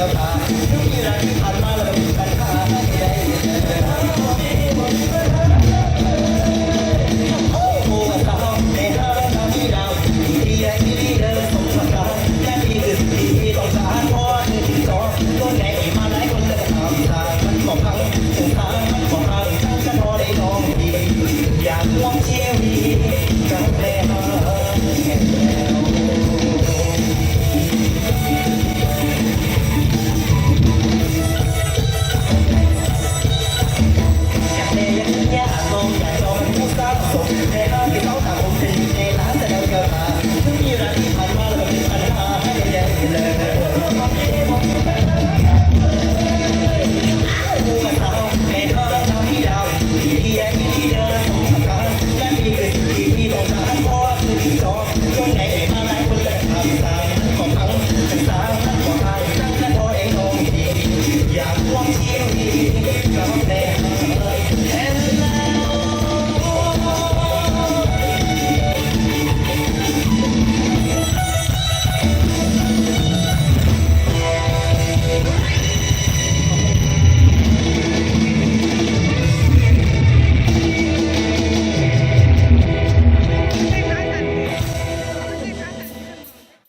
ครับ உயிரை பரவாயில்லை